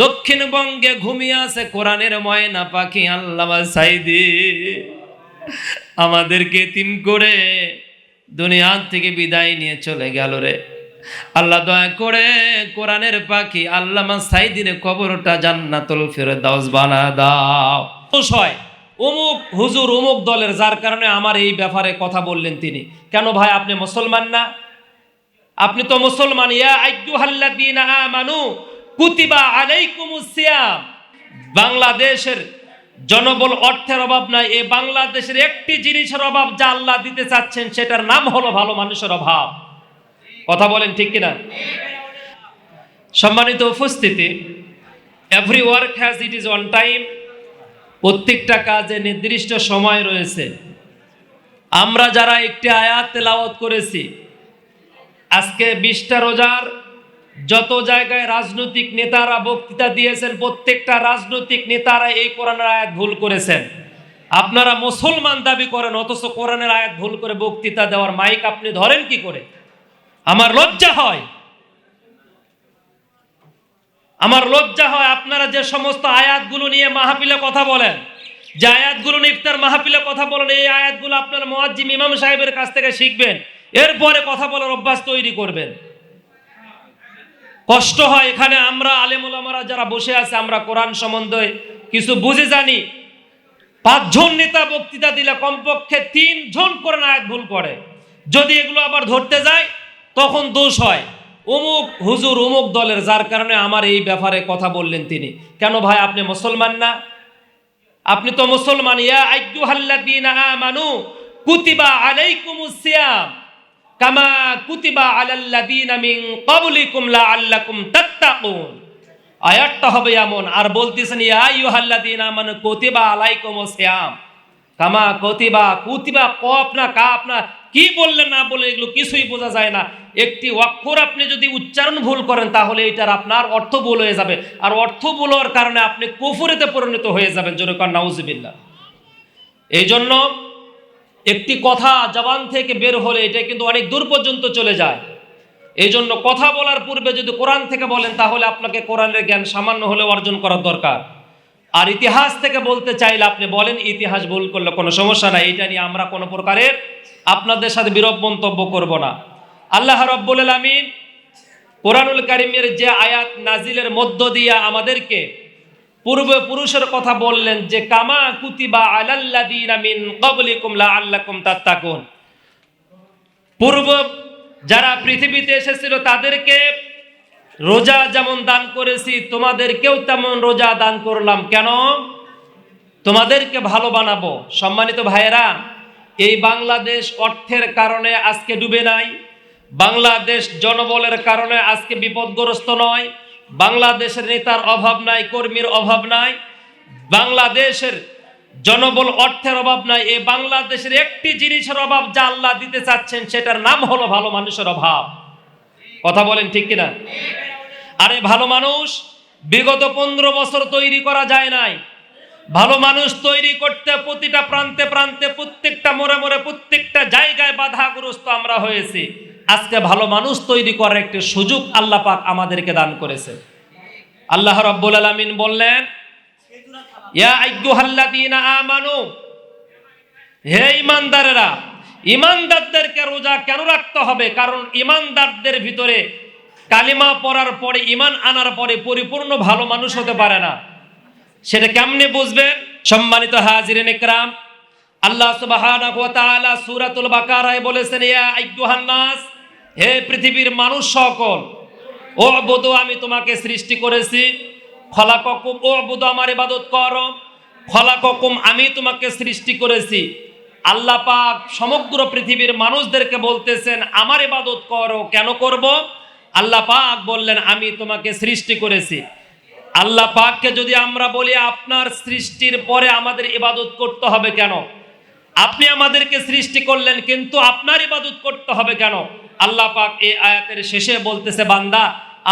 দক্ষিণবঙ্গে ঘুমিয়ে আছে কোরআনের ময়না পাখি আল্লামা সাইদি। আমাদেরকে তিন করে দুনিয়ার থেকে বিদায় নিয়ে চলে গেল রে। আল্লাহ দয়া করে কোরআনের পাখি আল্লামা সাইদির কবরটা জান্নাতুল ফেরদাউস বানা দাও। হয়, অমুক হুজুর অমুক দলের, যার কারণে আমার এই ব্যাপারে কথা বললেন তিনি। কেন ভাই, আপনি মুসলমান না? আপনি তো মুসলমান, ইয়া আইয়ুহাল্লাযীনা আমানু। কুতিবা আলাইকুমুস সিয়াম। বাংলাদেশের জনবল অর্থের অভাব নাই। এই বাংলাদেশের একটি জিনিসের অভাব যা আল্লাহ দিতে চাচ্ছেন, সেটার নাম হলো ভালো মানুষের অভাব। কথা বলেন ঠিক কিনা? সম্মানিত উপস্থিতি every work has it is on time প্রত্যেকটা কাজে নির্দিষ্ট সময় রয়েছে। আমরা যারা একটি আয়াত তেলাওয়াত করেছি, আজকে বিশটা রোজার যত জায়গায় রাজনৈতিক নেতারা বক্তৃতা দিয়েছেন, প্রত্যেকটা রাজনৈতিক নেতারা এই কোরআনের আয়াত ভুল করেছেন। আপনারা মুসলমান দাবি করেন, অথচ কোরআনের আয়াত ভুল করে বক্তৃতা দেওয়ার মাইক আপনি ধরেন কি করে? আমার লজ্জা হয়। আমার লজ্জা হয় আপনারা যে সমস্ত আয়াতগুলো নিয়ে মাহফিলে কথা বলেন। যে আয়াতগুলো নিয়ে ইফতার মাহফিলে কথা বলেন, এই আয়াতগুলো আপনার মোয়াজ্জিম ইমাম সাহেবের কাছ থেকে শিখবেন। এরপরে কথা বলার অভ্যাস তৈরি করবেন। কষ্ট হয় এখানে। আমরা আলেমুলামারা যারা বসে আছে, আমরা কোরআন সম্বন্ধে কিছু বুঝে জানি। পাঁচজন নেতা বক্তৃতা দিলে কমপক্ষে তিনজন করে আয়াত ভুল করে। যদি এগুলো আবার ধরতে যায়, তখন দোষ হয়। অমুক হুজুর অমুক দলের, যার কারণে আমার এই ব্যাপারে কথা বললেন তিনি। কেন ভাই, আপনি মুসলমান না? আপনি তো মুসলমান। ইয়া আইয়ুহাল্লাযীনা আমানু কুতিবা আলাইকুমুস সিয়াম। কামা কুতিবা আলাল্লাযীনা মিন ক্বাবলিকুম লাআল্লাকুম তাত্তাকুন। আয়াতটা হবে এমন, আর বলতেছেন, ইয়া আইয়ুহাল্লাযীনা আমানু কুতিবা আলাইকুমুস সিয়াম। কামা কতিবা, কুতিবা ক আপনা কা আপনা কি বললেন না বলে এগুলো কিছুই বোঝা যায় না। একটি অক্ষর আপনি যদি উচ্চারণ ভুল করেন, তাহলে এটার আপনার অর্থ ভুল হয়ে যাবে। আর অর্থ ভুল হওয়ার কারণে আপনি কুফুরিতে পরিণত হয়ে যাবেন জোরকার নাউজুবিল্লাহ। এই জন্য একটি কথা জবান থেকে বের হলে এটা কিন্তু অনেক দূর পর্যন্ত চলে যায়। এই জন্য কথা বলার পূর্বে যদি কোরআন থেকে বলেন, তাহলে আপনাকে কোরআনের জ্ঞান সামান্য হলে অর্জন করার দরকার। আর ইতিহাস থেকে বলতে চাইলে আপনি বলেন, ইতিহাস ভুল করলে কোনো সমস্যা নাই, এটা নিয়ে আমরা কোনো প্রকারের আপনাদের সাথে বিরব মন্তব্য করব না। আল্লাহ রব্বুল আলমিন কোরআনুল কারিমের যে আয়াত নাজিলের মধ্য দিয়া আমাদেরকে পূর্বে পুরুষের কথা বললেন যে, কামা কুতিবা আলাল্লাদিন মিন ক্বাবলিকুম লাআল্লাকুম তাত্তাকুন। পূর্ব যারা পৃথিবীতে এসেছিল, তাদেরকে রোজা যেমন দান করেছি, তোমাদেরকেও তেমন রোজা দান করলাম। কেন? তোমাদেরকে ভালো বানাবো। সম্মানিত ভাইয়েরা, এই বাংলাদেশ অর্থের কারণে আজকে ডুবে নাই। বাংলাদেশ জনবলের কারণে আজকে বিপদগ্রস্ত নয়। বাংলাদেশের নেতার অভাব নাই, কর্মীর অভাব নাই, বাংলাদেশের জনবল অর্থের অভাব নাই, এই বাংলাদেশের একটি জিনিসের অভাব যা আল্লাহ দিতে চাচ্ছেন, সেটার নাম হলো ভালো মানুষের অভাব। কথা বলেন ঠিক কিনা? আরে ভালো মানুষ বিগত পনেরো বছর তৈরি করা যায় নাই। ভালো মানুষ তৈরি করতে প্রতিটা প্রান্তে প্রান্তে প্রত্যেকটা মোড়ে মোড়ে প্রত্যেকটা জায়গায় বাধাগ্রস্ত আমরা হয়েছি। আজকে ভালো মানুষ তৈরি করার একটি সুযোগ আল্লাহ পাক আমাদেরকে দান করেছে। আল্লাহ রব্বুল আলামিন বললেন আমানু, হে ইমানদারেরা ইমানদারদেরকে রোজা কেন রাখতে হবে? কারণ ইমানদারদের ভিতরে কালিমা পড়ার পরে ইমান আনার পরে পরিপূর্ণ ভালো মানুষ হতে পারে না। সেটা কেমনে বুঝবেন? সম্মানিত হাজিরিন ইকরাম আল্লাহ তাআলা সূরাতুল বাকারায় বলেছেন, ইয়া আইয়ুহান নাস হে পৃথিবীর মানুষ সকল ও বুদু আমি তোমাকে সৃষ্টি করেছি। খলাককুম ও বুদু আমার ইবাদত করো। খলাককুম, আমি তোমাকে সৃষ্টি করেছি। আল্লাহ পাক সমগ্র পৃথিবীর মানুষদেরকে বলতেছেন, আমার ইবাদত করো, কেন করব? আল্লাহ পাক বললেন, আমি তোমাকে সৃষ্টি করেছি। আল্লাহ পাককে যদি আমরা বলি, আপনার সৃষ্টির পরে আমাদের ইবাদত করতে হবে কেন? আপনি আমাদেরকে সৃষ্টি করলেন, কিন্তু আপনার ইবাদত করতে হবে কেন? আল্লাহ পাক এই আয়াতের শেষে বলতেছে, বান্দা,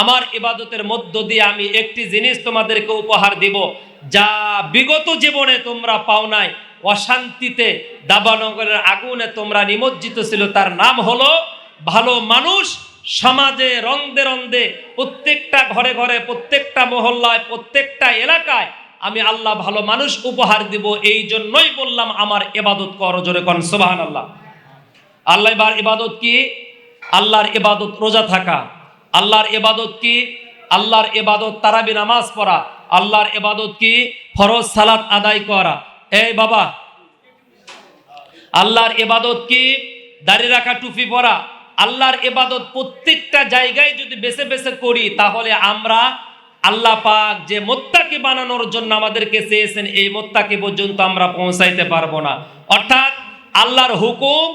আমার ইবাদতের মধ্য দিয়ে আমি একটি জিনিস তোমাদেরকে উপহার দিব, যা বিগত জীবনে তোমরা পাও নাই। অশান্তিতে দাবানগরের আগুনে তোমরা নিমজ্জিত ছিল, তার নাম হলো ভালো মানুষ সমাজে রন্দে রন্দে প্রত্যেকটা ঘরে ঘরে, প্রত্যেকটা মহল্লায়, প্রত্যেকটা এলাকায় আমি আল্লাহ ভালো মানুষ উপহার দিব, এই জন্যই বললাম, আমার এবাদত কর জোরে কন সোবাহান আল্লাহ আল্লাহ এবার ইবাদত কি? আল্লাহর এবাদত রোজা থাকা। আল্লাহর এবাদত কি? আল্লাহর ইবাদত তারাবি নামাজ পড়া। আল্লাহর এবাদত কি? ফরজ সালাত আদায় করা। এই বাবা, আল্লাহর এবাদত কি? দাড়ি রাখা, টুপি পরা। আল্লাহর এবাদত প্রত্যেকটা জায়গায় যদি বেছে বেছে করি, তাহলে আমরা আল্লাহ পাক যে মোত্তাকে বানানোর জন্য আমাদেরকে চেয়েছেন, এই মোত্তাকে পর্যন্ত আমরা পৌঁছাইতে পারব না। অর্থাৎ আল্লাহর হুকুম,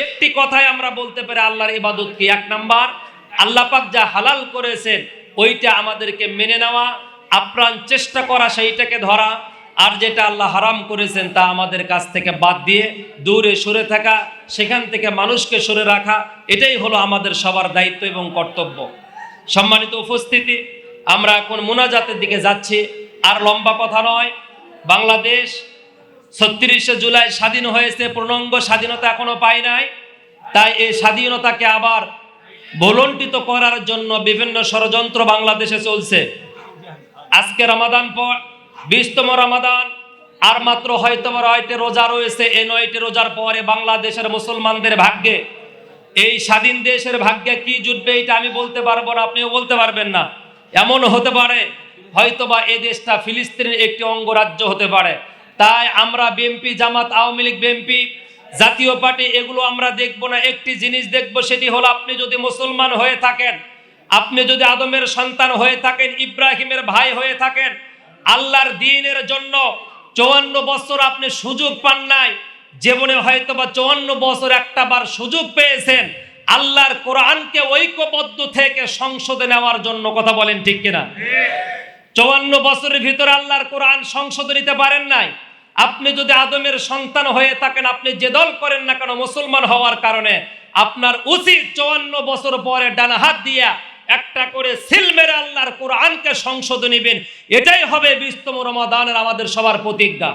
একটি কথায় আমরা বলতে পারি, আল্লাহর ইবাদত কি? এক নাম্বার, আল্লাহ পাক যা হালাল করেছেন, ওইটা আমাদেরকে মেনে নেওয়া, আপ্রাণ চেষ্টা করা, সেইটাকে ধরা, আর যেটা আল্লাহ হারাম করেছেন, তা আমাদের কাছ থেকে বাদ দিয়ে দূরে সরে থাকা, সেখান থেকে মানুষকে সরে রাখা, এটাই হলো আমাদের সবার দায়িত্ব এবং কর্তব্য। সম্মানিত উপস্থিতি আমরা এখন মোনাজাতের দিকে যাচ্ছি। আর লম্বা কথা নয়, বাংলাদেশ ছত্রিশে জুলাই স্বাধীন হয়েছে, পূর্ণাঙ্গ স্বাধীনতা এখনও পায় নাই। তাই এই স্বাধীনতাকে আবার ভলন্টিত করার জন্য বিভিন্ন ষড়যন্ত্র বাংলাদেশে চলছে। আজকে রমাদান পর, বিশতম রমাদান, আর মাত্র হয়তো বা নয়টি রোজা রয়েছে। এই নয়টি রোজার পরে বাংলাদেশের মুসলমানদের ভাগ্যে, এই স্বাধীন দেশের ভাগ্যে কি জুটবে এটা আমি বলতে পারব না, আপনিও বলতে পারবেন না। এমন হতে পারে, হয়তোবা এ দেশটা ফিলিস্তিনের একটি অঙ্গরাজ্য হতে পারে। তাই আমরা বিএনপি, জামাত, আওয়ামী লীগ, বিএনপি, জাতীয় পার্টি, এগুলো আমরা দেখব না। একটি জিনিস দেখব, সেটি হলো আপনি যদি মুসলমান হয়ে থাকেন, আপনি যদি আদমের সন্তান হয়ে থাকেন, ইব্রাহিমের ভাই হয়ে থাকেন, আল্লাহর দিনের জন্য চুয়ান্ন বছর আপনি সুযোগ পান নাই, জীবনে হয়তো বা চুয়ান্ন বছর একটা বার সুযোগ পেয়েছেন আল্লাহর কোরআনকে ঐক্যবদ্ধ থেকে সংসদে নেওয়ার জন্য কথা বলেন ঠিক কিনা? চুয়ান্ন বছরের ভিতরে আল্লাহর কোরআন সংশোধন নিতে পারেন নাই। আপনি যদি আদমের সন্তান হয়ে থাকেন, আপনি যে দল করেন না কেন, মুসলমান হওয়ার কারণে আপনার উচিত চুয়ান্ন বছর পরে ডানা হাত দিয়া একটা করে সিল মেরে আল্লাহর কোরআনকে সংশোধন নিবেন। এটাই হবে বিস্তম রমাদানের আমাদের সবার প্রতিজ্ঞা।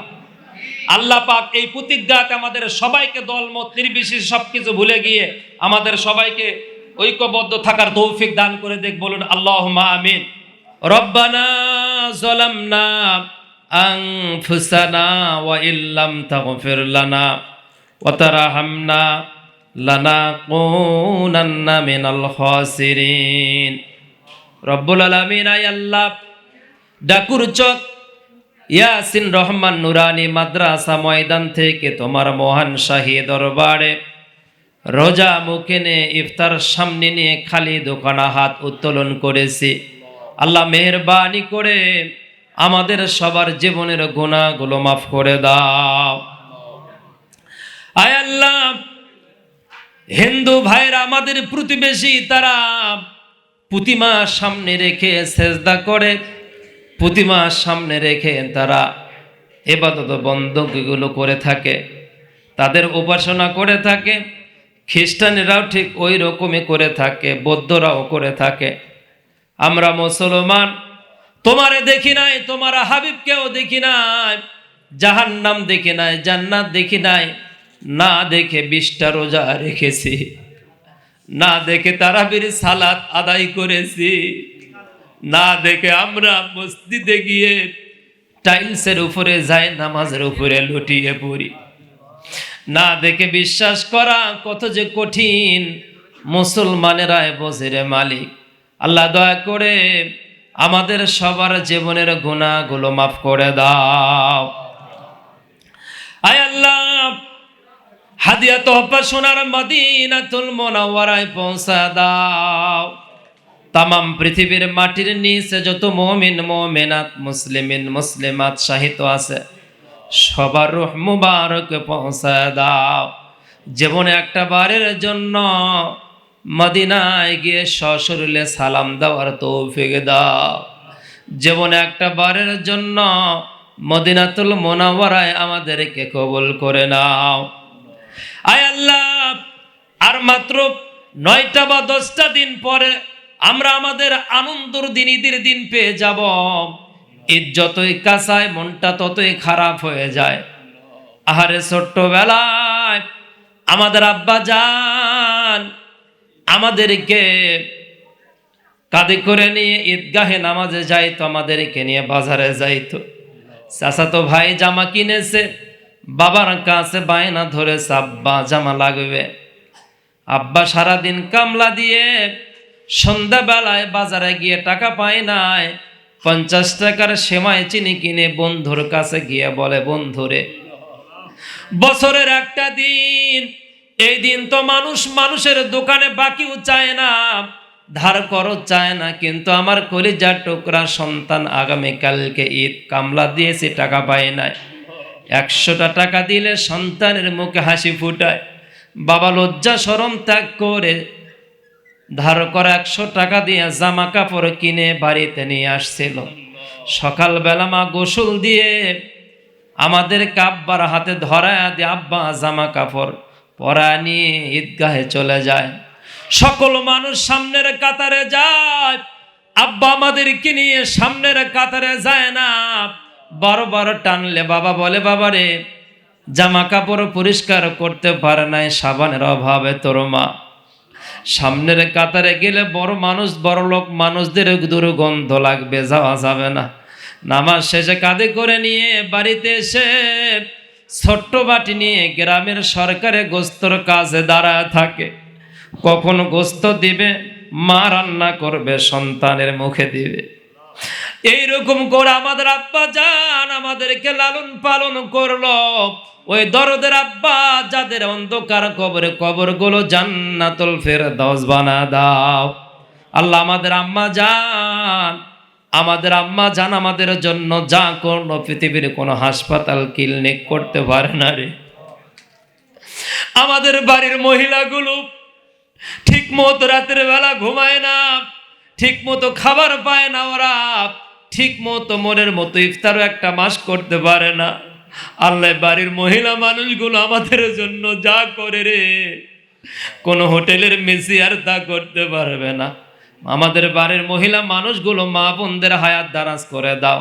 আল্লাহ পাক এই প্রতিজ্ঞাতে আমাদের সবাইকে দলমত, নির্বিশেষে সবকিছু ভুলে গিয়ে আমাদের সবাইকে ঐক্যবদ্ধ থাকার তৌফিক দান করে দেখ বলুন আল্লাহ আমিন। রব্বানা জলামনা আনফুসানা ওয়া ইল্লাম তাগফির লানা ওয়া তারহামনা লানাকুনান্না মিনাল খাসিরিন। রব্বুল আলামিন, আয় আল্লাহ, ডাকুর চক ইয়াসিন রহমান নুরানি মাদ্রাসা ময়দান থেকে তোমার মহান শাহী দরবারে রোজা মুখে নিয়ে ইফতার সামনে নিয়ে খালি দোকানা হাত উত্তোলন করেছি। আল্লাহ মেহরবানি করে আমাদের সবার জীবনের গুণাগুলো মাফ করে দাও। আয় আল্লাহ, হিন্দু ভাইরা আমাদের প্রতিবেশী তারা প্রতিমা সামনে রেখে সেজদা করে। প্রতিমা সামনে রেখে তারা এবাদত বন্ধকগুলো করে থাকে, তাদের উপাসনা করে থাকে, খ্রিস্টানেরাও ঠিক ওই রকমই করে থাকে, বৌদ্ধরাও করে থাকে। আমরা মুসলমান, তোমারে দেখি নাই, তোমার হাবিবকেও দেখি নাই, জাহান্নাম দেখি নাই, জান্নাত দেখি নাই, না দেখে বিশটা রোজা রেখেছি, না দেখে তারাবির সালাত আদায় করেছি। না দেখে আমরা মসজিদে গিয়ে টাইলসের উপরে যাই, নামাজের উপরে লুটিয়ে পড়ি। না দেখে বিশ্বাস করা কত যে কঠিন, মুসলমানেরাই বোঝে রে মালিক। আল্লাহ দয়া করে আমাদের সবার জীবনের গুণাগুলো মাফ করে দাও। আয় আল্লাহ, হাদিয়া তোহফা সোনার মদিনাতুল মোনাওয়ারায় পৌঁছা দাও। তামাম পৃথিবীর মাটির নিচে যত মমিন, মোমেনাত, মুসলিমিন, মুসলিমাত সাহিত্য আছে, সবার রুহ মুবারক পৌঁছা দাও। জীবনে একটা বারের জন্য মদিনায় গিয়ে সশরীরে সালাম দেওয়ার তৌফিক দাও। জীবনে একটা বারের জন্য মদিনাতুল মোনাওয়ারায় আমাদেরকে কবুল করে নাও। আয় আল্লাহ, আর মাত্র নয়টা বা দশটা দিন পরে আমরা আমাদের আনন্দর দিন ঈদের দিন পেয়ে যাব। ঈদ যতই কাঁচায়, মনটা ততই খারাপ হয়ে যায়। আহারে ছোট্টবেলায় আমাদের আব্বা যান, আমাদেরকে কাঁধে করে নিয়ে ঈদগাহে নামাজে যাইতো, আমাদেরকে নিয়ে বাজারে যাইতো। চাচাতো ভাই জামা কিনেছে, বাবার কাছে বায়না ধরেছে, আব্বা জামা লাগবে। আব্বা সারাদিন কামলা দিয়ে সন্ধ্যাবেলায় বাজারে গিয়ে টাকা পায় নাই। পঞ্চাশ টাকার সেমাই চিনি কিনে বন্ধুর কাছে গিয়ে বলে, বন্ধুরে, বছরের একটা দিন, এই দিন তো মানুষ মানুষের দোকানে বাকিও চায় না, ধার করো চায় না, কিন্তু আমার কলিজার টুকরা সন্তান আগামীকালকে ঈদ কামলা দিয়েছে, টাকা পায় নাই। একশোটা টাকা দিলে সন্তানের মুখে হাসি ফুটায়। বাবা লজ্জা সরম ত্যাগ করে ধার করা একশো টাকা দিয়ে জামা কাপড় কিনে বাড়িতে নিয়ে আসছিল। সকালবেলা মা গোসল দিয়ে আমাদের আব্বার হাতে ধরায় দিয়ে আব্বা জামা কাপড় পরা নিয়ে ঈদগাহে চলে যায়। সকল মানুষ সামনের কাতারে যায়। আব্বা আমাদেরকে নিয়ে সামনের কাতারে যায় না। বড় বড় টানলে বাবা বলে, বাবা রে, জামা কাপড় পরিষ্কার করতে পারে নাই, সাবানের অভাবে তোর মা। সামনের কাতারে গেলে বড় মানুষ, বড় লোক, মানুষদের দুর্গন্ধ লাগবে, যাওয়া যাবে না। নামাজ শেষে কাঁধে করে নিয়ে বাড়িতে এসে ছোট্ট বাটি নিয়ে গ্রামের সরকারে গোস্তর কাজে দাঁড়ায় থাকে। কখন গোস্ত দিবে, মা রান্না করবে, সন্তানের মুখে দিবে। এইরকম করে আমাদের আব্বা জান আমাদেরকে লালন পালন করল। ওই দরদের আব্বা, যাদের অন্ধকার কবরে কবরগুলো জান্নাতুল ফের দশ বানা দাও। আল্লাহ আমাদের আম্মা জান আমাদের আম্মা জান আমাদের জন্য যা কোনো পৃথিবীর কোনো হাসপাতাল, ক্লিনিক করতে পারে না রে। আমাদের বাড়ির মহিলাগুলো ঠিক মতো রাতের বেলা ঘুমায় না ঠিক মতো খাবার পায় না ওরা ঠিক মতো মনের মতো ইফতারও একটা মাস করতে পারে না। আল্লাহ বাড়ির মহিলা মানুষগুলো আমাদের জন্য যা করে রে। কোনো হোটেলের মেসি আর তা করতে পারবে না। আমাদের বাড়ির মহিলা মানুষগুলো মা বোনদের হায়াত দারাজ করে দাও।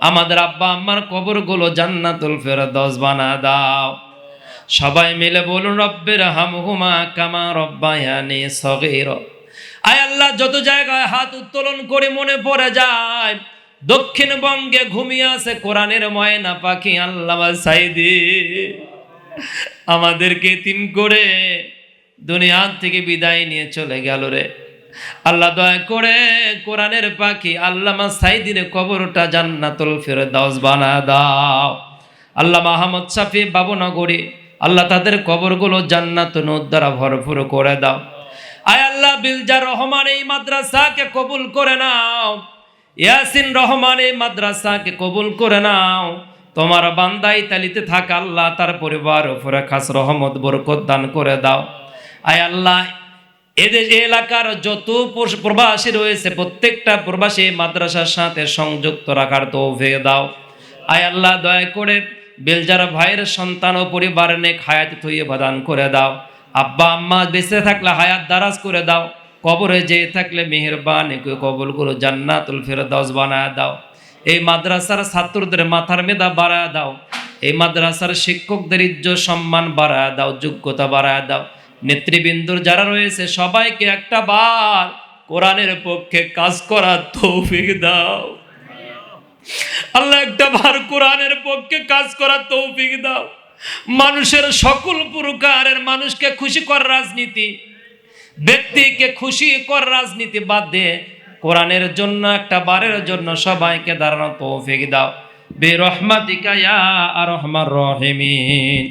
আমাদের আব্বা আম্মার কবরগুলো জান্নাতুল ফেরদৌস বানা দাও। সবাই মিলে বলুন, রব্বের হামহুমা কামা রব্বায়ানি সগীর। আয় আল্লাহ, যত জায়গায় হাত উত্তোলন করে মনে পড়ে যায় দক্ষিণবঙ্গে ঘুমিয়ে আছে কোরআনের ময়না পাখি আল্লাহ সাইদি। আমাদেরকে তিন করে দুনিয়া থেকে বিদায় নিয়ে চলে গেল রে। আল্লাহ দয়া করে কোরআনের পাখি আল্লামা সাইদিনে কবরটা জান্নাতুল ফেরদাউস বানা দাও। আল্লাহ মাহমদ শাফি বাবুনগরী, আল্লাহ তাদের কবরগুলো জান্নাত নূর দ্বারা ভরপুর করে দাও। আয় আল্লাহ বিলজার রহমান এই মাদ্রাসাকে কবুল করে নাও। ইয়াসিন রহমান এই মাদ্রাসাকে কবুল করে নাও। তোমার বান্দাই তালিতে থাকা আল্লাহ তার পরিবার উপরে খাস রহমত, বরকত দান করে দাও। আয় আল্লাহ এদের এলাকার যত প্রবাসী রয়েছে, প্রত্যেকটা প্রবাসী মাদ্রাসার সাথে সংযুক্ত রাখার তৌফিক দাও। আয় আল্লাহ, দয়া করে বেলজার ভাইয়ের সন্তান ও পরিবার নেক হায়াত থইয়ে প্রদান করে দাও। আব্বা, আম্মা বেঁচে থাকলে হায়াত দারাজ করে দাও। কবরে যেয়ে থাকলে মেহেরবান কবরগুলো জান্নাতুল ফেরদাউস বানায় দাও। এই মাদ্রাসার ছাত্রদের মাথার মেধা বাড়ায় দাও। এই মাদ্রাসার শিক্ষকদের ইজ্জত সম্মান বাড়ায় দাও, যোগ্যতা বাড়ায় দাও। নেতৃবৃন্দুর যারা রয়েছে, সবাইকে একটা বার কোরআনের পক্ষে কাজ করার তৌফিক দাও। আল্লাহ, একটা বার কোরআনের পক্ষে কাজ করার তৌফিক দাও। মানুষের সকল প্রকারের মানুষকে খুশি কর রাজনীতি ব্যক্তিকে খুশি কর রাজনীতি বাদ দিয়ে কোরআনের জন্য একটা বারের জন্য সবাইকে দাঁড়ানো তৌফিক দাও। বেরহমাতিকা ইয়া আর রহমান রহিমিন।